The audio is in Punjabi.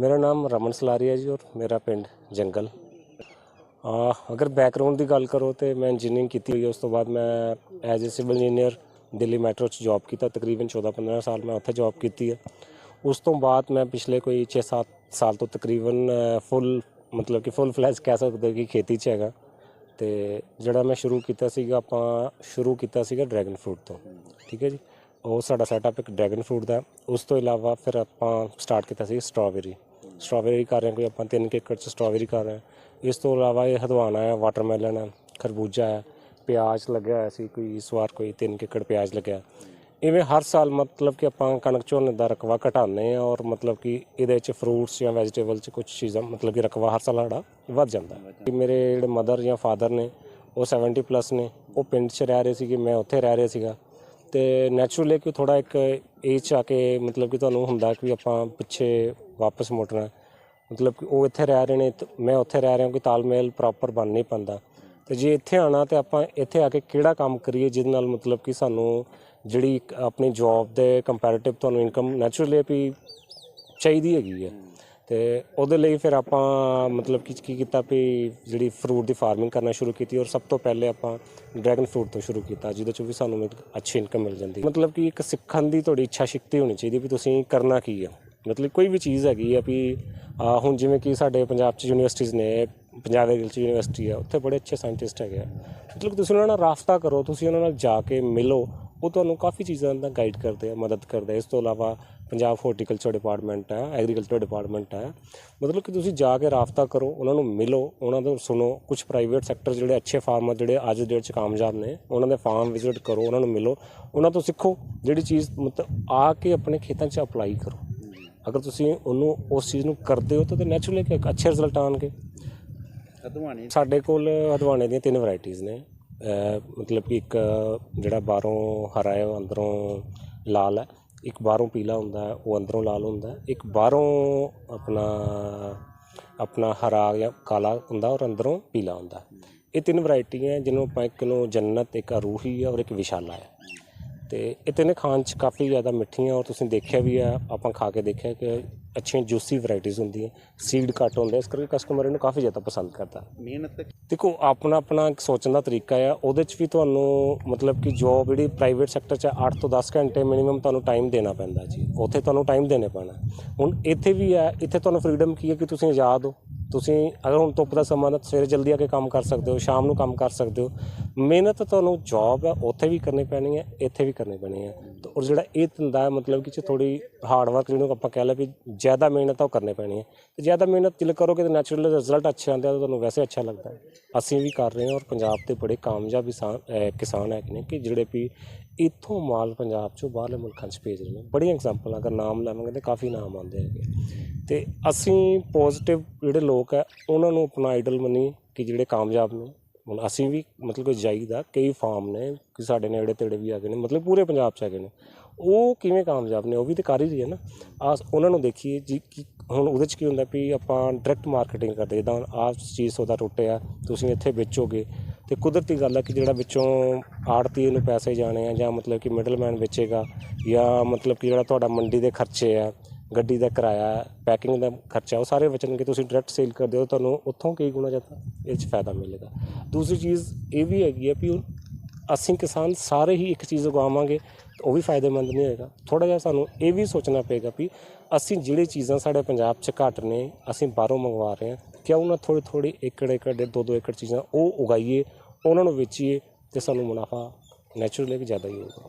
ਮੇਰਾ ਨਾਮ ਰਮਨ ਸਲਾਰੀ ਹੈ ਜੀ ਔਰ ਮੇਰਾ ਪਿੰਡ ਜੰਗਲ। ਆ, ਅਗਰ ਬੈਕਗ੍ਰਾਉਂਡ ਦੀ ਗੱਲ ਕਰੋ ਤੇ ਮੈਂ ਇੰਜੀਨੀਅਰਿੰਗ ਕੀਤੀ ਹੋਈ ਹੈ, ਉਸ ਤੋਂ ਬਾਅਦ ਮੈਂ as a civil engineer Delhi metro 'ਚ ਜੌਬ ਕੀਤਾ, ਤਕਰੀਬਨ 14-15 ਸਾਲ ਮੈਂ ਉੱਥੇ ਜੌਬ ਕੀਤੀ ਹੈ। ਉਸ ਤੋਂ ਬਾਅਦ ਮੈਂ ਪਿਛਲੇ ਕੋਈ 6-7 ਸਾਲ ਤੋਂ ਤਕਰੀਬਨ ਫੁੱਲ ਮਤਲਬ ਕਿ ਫੁੱਲ ਫਲੈਸ਼ ਕਹਿ ਸਕਦੇ ਕਿ ਖੇਤੀ 'ਚ ਹੈਗਾ। ਤੇ ਜਿਹੜਾ ਮੈਂ ਸ਼ੁਰੂ ਕੀਤਾ ਸੀਗਾ, ਆਪਾਂ ਸ਼ੁਰੂ ਕੀਤਾ ਸੀਗਾ ਡਰੈਗਨ ਫਰੂਟ ਤੋਂ। ਠੀਕ ਹੈ ਜੀ? ਉਹ ਸਾਡਾ ਸੈਟਅਪ ਇੱਕ ਡਰੈਗਨ ਫਰੂਟ ਦਾ ਉਸ ਤੋਂ ਇਲਾਵਾ ਫਿਰ ਆਪਾਂ ਸਟਾਰਟ ਕੀਤਾ ਸੀ ਸਟ੍ਰਾਬੇਰੀ ਸਟ੍ਰਾਬੇਰੀ ਕਰ ਰਹੇ ਹਾਂ ਕੋਈ ਆਪਾਂ 3 ਏਕੜ ਚ ਸਟ੍ਰਾਬੇਰੀ ਕਰ ਰਹੇ ਹਾਂ। ਇਸ ਤੋਂ ਇਲਾਵਾ ਇਹ ਹਦਵਾਣਾ ਹੈ ਵਾਟਰਮੈਲਨ ਹੈ, ਖਰਬੂਜਾ ਹੈ, ਪਿਆਜ਼ ਲੱਗਿਆ ਹੋਇਆ ਸੀ ਕੋਈ ਇਸ ਵਾਰ ਕੋਈ 3 ਏਕੜ ਪਿਆਜ਼ ਲੱਗਿਆ। ਇਵੇਂ ਹਰ ਸਾਲ ਮਤਲਬ ਕਿ ਆਪਾਂ ਕਣਕ ਝੋਨੇ ਦਾ ਰਕਬਾ ਘਟਾਉਂਦੇ ਆ ਔਰ ਮਤਲਬ ਕਿ ਇਹਦੇ ਵਿੱਚ ਫਰੂਟਸ ਜਾਂ ਵੈਜੀਟੇਬਲ ਚ ਕੁਝ ਚੀਜ਼ਾਂ ਮਤਲਬ ਕਿ ਰਕਬਾ ਹਰ ਸਾਲ ਸਾਡਾ ਵੱਧ ਜਾਂਦਾ ਕਿ ਮੇਰੇ ਜਿਹੜੇ ਮਦਰ ਜਾਂ ਫਾਦਰ ਨੇ, ਉਹ 70 ਪਲੱਸ ਨੇ, ਉਹ ਪਿੰਡ 'ਚ ਰਹਿ ਰਹੇ ਸੀਗੇ ਮੈਂ ਉੱਥੇ ਰਹਿ ਰਿਹਾ ਸੀਗਾ। ਤੇ ਨੈਚੁਰਲੀ ਕਿ ਥੋੜਾ ਇੱਕ ਏਜ 'ਚ ਆ ਕੇ ਮਤਲਬ ਕਿ ਤੁਹਾਨੂੰ ਹੁੰਦਾ ਕਿ ਵੀ ਆਪਾਂ ਪਿੱਛੇ ਵਾਪਸ ਮੁੜਨਾ ਮਤਲਬ ਕਿ ਉਹ ਇੱਥੇ ਰਹਿ ਰਹੇ ਨੇ ਤੇ ਮੈਂ ਉੱਥੇ ਰਹਿ ਰਿਹਾ ਕਿ ਤਾਲਮੇਲ ਪ੍ਰੋਪਰ ਬਣ ਨਹੀਂ ਪਾਉਂਦਾ ਤੇ ਜੇ ਇੱਥੇ ਆਣਾ ਤੇ ਆਪਾਂ ਇੱਥੇ ਆ ਕੇ ਕਿਹੜਾ ਕੰਮ ਕਰੀਏ ਜਿਹਦੇ ਨਾਲ ਮਤਲਬ ਕਿ ਸਾਨੂੰ ਜਿਹੜੀ ਆਪਣੀ ਜੌਬ ਦੇ ਕੰਪੈਰੀਟਿਵ ਤੁਹਾਨੂੰ ਇਨਕਮ ਨੈਚੁਰਲੀ ਵੀ ਚਾਹੀਦੀ ਹੈਗੀ ਹੈ। ਤੇ ਉਹਦੇ ਲਈ ਫਿਰ ਆਪਾਂ ਮਤਲਬ ਕਿ ਕੀ ਕੀਤਾ ਵੀ ਜਿਹੜੀ ਫਰੂਟ ਦੀ ਫਾਰਮਿੰਗ ਕਰਨਾ ਸ਼ੁਰੂ ਕੀਤੀ ਔਰ ਸਭ ਤੋਂ ਪਹਿਲੇ ਆਪਾਂ ਡਰੈਗਨ ਫਰੂਟ ਤੋਂ ਸ਼ੁਰੂ ਕੀਤਾ, ਜਿਹਦੇ 'ਚੋਂ ਵੀ ਸਾਨੂੰ ਇੱਕ ਅੱਛੀ ਇਨਕਮ ਮਿਲ ਜਾਂਦੀ। ਮਤਲਬ ਕਿ ਇੱਕ ਸਿੱਖਣ ਦੀ ਤੁਹਾਡੀ ਇੱਛਾ ਸ਼ਕਤੀ ਹੋਣੀ ਚਾਹੀਦੀ ਵੀ ਤੁਸੀਂ ਕਰਨਾ ਕੀ ਹੈ ਮਤਲਬ ਕੋਈ ਵੀ ਚੀਜ਼ ਹੈਗੀ ਆ ਵੀ ਹੁਣ ਜਿਵੇਂ ਕਿ ਸਾਡੇ ਪੰਜਾਬ ਚ ਯੂਨੀਵਰਸਿਟੀਜ਼ ਨੇ, ਪੰਜਾਬ ਐਗਰੀਕਲਚਰ ਯੂਨੀਵਰਸਿਟੀ ਆ, ਉੱਥੇ ਬੜੇ ਅੱਛੇ ਸਾਇੰਟਿਸਟ ਹੈਗੇ ਆ। ਮਤਲਬ ਤੁਸੀਂ ਉਹਨਾਂ ਨਾਲ ਰਾਫਤਾ ਕਰੋ, ਤੁਸੀਂ ਉਹਨਾਂ ਨਾਲ ਜਾ ਕੇ ਮਿਲੋ ਉਹ ਤੁਹਾਨੂੰ ਕਾਫੀ ਚੀਜ਼ਾਂ ਦਾ ਗਾਈਡ ਕਰਦੇ ਆ ਮਦਦ ਕਰਦੇ ਆ। ਇਸ ਤੋਂ ਇਲਾਵਾ ਪੰਜਾਬ ਹਾਰਟੀਕਲਚਰ ਡਿਪਾਰਟਮੈਂਟ ਹੈ ਐਗਰੀਕਲਚਰ ਡਿਪਾਰਟਮੈਂਟ ਹੈ ਮਤਲਬ ਕਿ ਤੁਸੀਂ ਜਾ ਕੇ ਰਾਫਤਾ ਕਰੋ ਉਹਨਾਂ ਨੂੰ ਮਿਲੋ ਉਹਨਾਂ ਤੋਂ ਸੁਣੋ। ਕੁਝ ਪ੍ਰਾਈਵੇਟ ਸੈਕਟਰ ਜਿਹੜੇ ਅੱਛੇ ਫਾਰਮਰ ਜਿਹੜੇ ਅੱਜ ਦੀ ਡੇਟ 'ਚ ਕਾਮਯਾਬ ਨੇ ਉਹਨਾਂ ਦੇ ਫਾਰਮ ਵਿਜ਼ਿਟ ਕਰੋ ਉਹਨਾਂ ਨੂੰ ਮਿਲੋ। ਉਹਨਾਂ ਤੋਂ ਸਿੱਖੋ ਜਿਹੜੀ ਚੀਜ਼ ਮਤਲਬ ਆ ਕੇ ਆਪਣੇ ਖੇਤਾਂ 'ਚ ਅਪਲਾਈ ਕਰੋ। ਅਗਰ ਤੁਸੀਂ ਉਹਨੂੰ ਉਸ ਚੀਜ਼ ਨੂੰ ਕਰਦੇ ਹੋ ਤਾਂ ਨੈਚੁਰਲੀ ਇੱਕ ਅੱਛੇ ਰਿਜ਼ਲਟ ਆਣਗੇ ਸਾਡੇ ਕੋਲ ਹਦਵਾਣੇ ਦੀਆਂ ਤਿੰਨ ਵੈਰਾਈਟੀਆਂ ਨੇ। ਮਤਲਬ ਕਿ ਇੱਕ ਜਿਹੜਾ ਬਾਹਰੋਂ ਹਰਾ ਹੈ, ਉਹ ਅੰਦਰੋਂ ਲਾਲ ਹੈ। ਇੱਕ ਬਾਹਰੋਂ ਪੀਲਾ ਹੁੰਦਾ ਉਹ ਅੰਦਰੋਂ ਲਾਲ ਹੁੰਦਾ ਇੱਕ ਬਾਹਰੋਂ ਆਪਣਾ ਆਪਣਾ ਹਰਾ ਜਾਂ ਕਾਲਾ ਹੁੰਦਾ ਔਰ ਅੰਦਰੋਂ ਪੀਲਾ ਹੁੰਦਾ ਇਹ ਤਿੰਨ ਵੈਰਾਈਟੀਆਂ ਜਿਹਨੂੰ ਆਪਾਂ ਇੱਕ ਨੂੰ ਜੰਨਤ, ਇੱਕ ਅਰੂਹੀ ਹੈ ਔਰ ਇੱਕ ਵਿਸ਼ਾਲਾ ਹੈ। ਤੇ ਇਹ ਤਿੰਨੇ ਖਾਣ ਚ ਕਾਫੀ ਜ਼ਿਆਦਾ ਮਿੱਠੀਆਂ ਔਰ ਤੁਸੀਂ ਦੇਖਿਆ ਵੀ ਆ ਆਪਾਂ ਖਾ ਕੇ ਦੇਖਿਆ ਕਿ ਅੱਛੀਆਂ ਜੂਸੀ ਵੈਰਾਈਟੀਆਂ ਹੁੰਦੀਆਂ ਸੀਡ ਘੱਟ ਹੁੰਦੇ ਇਸ ਕਰਕੇ ਕਸਟਮਰ ਇਹਨੂੰ ਕਾਫੀ ਜ਼ਿਆਦਾ ਪਸੰਦ ਕਰਦਾ। ਮਿਹਨਤ ਦੇਖੋ ਆਪਣਾ ਆਪਣਾ ਇੱਕ ਸੋਚਣ ਦਾ ਤਰੀਕਾ ਆ ਉਹਦੇ ਚ ਵੀ ਤੁਹਾਨੂੰ ਮਤਲਬ ਕਿ ਜੋਬ ਜਿਹੜੀ ਪ੍ਰਾਈਵੇਟ ਸੈਕਟਰ ਚ 8 ਤੋਂ 10 ਘੰਟੇ ਮਿਨੀਮਮ ਤੁਹਾਨੂੰ ਟਾਈਮ ਦੇਣਾ ਪੈਂਦਾ ਜੀ ਉੱਥੇ ਤੁਹਾਨੂੰ ਟਾਈਮ ਦੇਣੇ ਪੈਣਾ। ਹੁਣ ਇੱਥੇ ਵੀ ਹੈ ਇੱਥੇ ਤੁਹਾਨੂੰ ਫ੍ਰੀडम ਕੀ ਹੈ ਕਿ ਤੁਸੀਂ ਆਜ਼ਾਦ ਹੋ? ਤੁਸੀਂ ਅਗਰ ਹੁਣ ਧੁੱਪ ਦਾ ਸਮਾਂ ਹੈ ਤਾਂ ਸਵੇਰੇ ਜਲਦੀ ਆ ਕੇ ਕੰਮ ਕਰ ਸਕਦੇ ਹੋ, ਸ਼ਾਮ ਨੂੰ ਕੰਮ ਕਰ ਸਕਦੇ ਹੋ, ਮਿਹਨਤ ਤੁਹਾਨੂੰ ਜੌਬ ਹੈ ਉੱਥੇ ਵੀ ਕਰਨੀ ਪੈਣੀ ਹੈ ਇੱਥੇ ਵੀ ਕਰਨੀ ਪੈਣੀ ਹੈ ਤੇ ਔਰ ਜਿਹੜਾ ਇਹ ਧੰਦਾ ਮਤਲਬ ਕਿ ਚ ਥੋੜੀ ਹਾਰਡ ਵਰਕ ਜਿਹਨੂੰ ਆਪਾਂ ਕਹਿ ਲਏ ਵੀ ਜ਼ਿਆਦਾ ਮਿਹਨਤ ਆ, ਉਹ ਕਰਨੀ ਪੈਣੀ ਹੈ ਤੇ ਜ਼ਿਆਦਾ ਮਿਹਨਤ ਜਿਲ ਕਰੋਗੇ ਤਾਂ ਨੈਚੁਰਲ ਰਿਜ਼ਲਟ ਅੱਛੇ ਆਉਂਦੇ ਆ, ਤਾਂ ਤੁਹਾਨੂੰ ਵੈਸੇ ਅੱਛਾ ਲੱਗਦਾ ਹੈ। ਅਸੀਂ ਵੀ ਕਰ ਰਹੇ ਹਾਂ ਔਰ ਪੰਜਾਬ ਦੇ ਬੜੇ ਕਾਮਯਾਬ ਕਿਸਾਨ, ਅਹ, ਕਿਸਾਨ ਹੈਗੇ ਨੇ ਕਿ ਜਿਹੜੇ ਵੀ ਇੱਥੋਂ ਮਾਲ ਪੰਜਾਬ ਚੋਂ ਬਾਹਰਲੇ ਮੁਲਕਾਂ 'ਚ ਭੇਜ ਰਹੇ ਨੇ। ਬੜੀਆਂ ਐਗਜ਼ਾਮਪਲਾਂ ਅਗਰ ਨਾਮ ਲਵਾਂਗੇ ਤਾਂ ਕਾਫੀ ਨਾਮ ਆਉਂਦੇ ਹੈਗੇ। ਤੇ ਅਸੀਂ ਪੋਜ਼ਿਟਿਵ ਜਿਹੜੇ ਲੋਕ ਹੈ ਉਹਨਾਂ ਨੂੰ ਆਪਣਾ ਆਈਡਲ ਮੰਨੀ ਕਿ ਜਿਹੜੇ ਕਾਮਯਾਬ ਨੇ। ਹੁਣ ਅਸੀਂ ਵੀ ਮਤਲਬ ਕਿ ਜਾਈਦਾ ਕਈ ਫਾਰਮ ਨੇ, ਕਿ ਸਾਡੇ ਨੇੜੇ ਤੇੜੇ ਵੀ ਹੈਗੇ ਨੇ, ਮਤਲਬ ਪੂਰੇ ਪੰਜਾਬ 'ਚ ਹੈਗੇ ਨੇ। ਉਹ ਕਿਵੇਂ ਕਾਮਯਾਬ ਨੇ, ਉਹ ਵੀ ਤੇ ਕਰ ਹੀ ਰਹੀ ਹੈ ਨਾ। ਆ ਉਹਨਾਂ ਨੂੰ ਦੇਖੀਏ ਜੀ ਕਿ ਹੁਣ ਉਹਦੇ 'ਚ ਕੀ ਹੁੰਦਾ ਵੀ ਆਪਾਂ ਡਾਇਰੈਕਟ ਮਾਰਕੀਟਿੰਗ ਕਰਦੇ ਜਿੱਦਾਂ ਆਹ ਚੀਜ਼ ਉਹਦਾ ਟੁੱਟਿਆ, ਤੁਸੀਂ ਇੱਥੇ ਵੇਚੋਗੇ। ਤੇ ਕੁਦਰਤੀ ਗੱਲ ਹੈ ਕਿ ਜਿਹੜਾ ਵਿੱਚੋਂ ਆੜਤੀ ਨੂੰ ਪੈਸੇ ਜਾਣੇ ਆ ਜਾਂ ਮਤਲਬ ਕਿ ਮਿਡਲਮੈਨ ਵੇਚੇਗਾ, ਜਾਂ ਮਤਲਬ ਕਿ ਜਿਹੜਾ ਤੁਹਾਡਾ ਮੰਡੀ ਦੇ ਖਰਚੇ ਆ ਗੱਡੀ ਦਾ ਕਿਰਾਇਆ ਪੈਕਿੰਗ ਦਾ ਖਰਚਾ, ਉਹ ਸਾਰੇ ਬਚਣਗੇ, ਤੁਸੀਂ ਡਾਇਰੈਕਟ ਸੇਲ ਕਰਦੇ ਹੋ, ਤੁਹਾਨੂੰ ਉੱਥੋਂ ਕਈ ਗੁਣਾ ਜ਼ਿਆਦਾ ਇਹ 'ਚ ਫਾਇਦਾ ਮਿਲੇਗਾ। ਦੂਸਰੀ ਚੀਜ਼ ਇਹ ਵੀ ਹੈਗੀ ਹੈ ਵੀ ਅਸੀਂ ਕਿਸਾਨ ਸਾਰੇ ਹੀ ਇੱਕ ਚੀਜ਼ ਉਗਾਵਾਂਗੇ, ਤਾਂ ਉਹ ਵੀ ਫਾਇਦੇਮੰਦ ਨਹੀਂ ਹੋਏਗਾ। ਥੋੜਾ ਜਿਹਾ ਸਾਨੂੰ ਇਹ ਵੀ ਸੋਚਣਾ ਪਏਗਾ ਵੀ ਅਸੀਂ ਜਿਹੜੇ ਚੀਜ਼ਾਂ ਸਾਡੇ ਪੰਜਾਬ 'ਚ ਘੱਟ ਨੇ, ਅਸੀਂ ਬਾਹਰੋਂ ਮੰਗਵਾ ਰਹੇ ਹਾਂ ਕਿਉਂ ਉਹਨਾਂ ਥੋੜੀ ਥੋੜੀ ਏਕੜ ਏਕੜ ਦੇ ਦੋ ਦੋ ਏਕੜ ਚੀਜ਼ਾਂ ਉਹ ਉਗਾਈਏ, ਉਹਨਾਂ ਨੂੰ ਵੇਚੀਏ, ਤੇ ਸਾਨੂੰ ਮੁਨਾਫਾ ਨੈਚੁਰਲੀ ਜ਼ਿਆਦਾ ਹੀ ਹੋਊਗਾ।